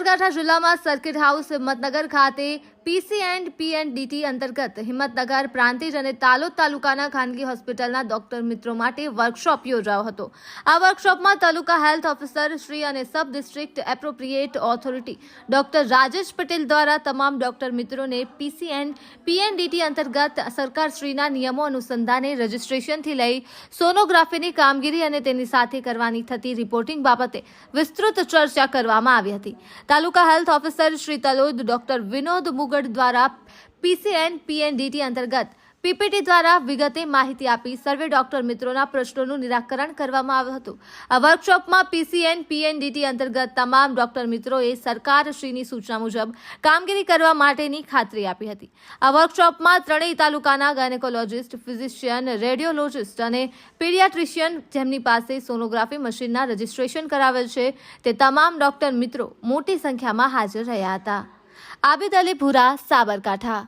સાબરકાંઠા જિલ્લામાં circuit house Himmatnagar ખાતે પીસી and PNDT અંતર્ગત હિંમતનગર પ્રાંતિજ અને તાલોદ તાલુકાના ખાનગી હોસ્પિટલના ડોક્ટર મિત્રો માટે વર્કશોપ યોજાયો હતો. આ વર્કશોપમાં તાલુકા હેલ્થ ઓફિસર શ્રી અને sub district appropriate authority doctor Rajesh Patel દ્વારા તમામ ડોક્ટર મિત્રોને પીસી એન્ડ પીએનડીટી અંતર્ગત સરકારશ્રીના નિયમો અનુસંધાને રજીસ્ટ્રેશનથી લઈ સોનોગ્રાફીની કામગીરી અને તેની સાથે કરવાની થતી રિપોર્ટિંગ બાબતે વિસ્તૃત ચર્ચા કરવામાં આવી હતી. Taluka health officer Shri Talod doctor Vinod Mugad દ્વારા પીસીએન પીએનડીટી અંતર્ગત પીપીટી દ્વારા વિગતે માહિતી આપી સર્વે ડોક્ટર મિત્રોના પ્રશ્નોનું નિરાકરણ કરવામાં આવ્યું હતું. આ વર્કશોપમાં પીસીએન, પીએનડીટી અંતર્ગત તમામ ડોક્ટર મિત્રોએ સરકારશ્રીની સૂચના મુજબ કામગીરી કરવા માટેની ખાતરી આપી હતી. આ વર્કશોપમાં ત્રણેય તાલુકાના ગાયનેકોલોજીસ્ટ, ફિઝિશિયન, રેડિયોલોજિસ્ટ અને પીડિયાટ્રિશિયન જેમની પાસે સોનોગ્રાફી મશીનના રજીસ્ટ્રેશન કરાવેલ છે, તે તમામ ડોક્ટર મિત્રો મોટી સંખ્યામાં હાજર રહ્યા હતા. આબિદ અલી ભુરા, સાબરકાંઠા.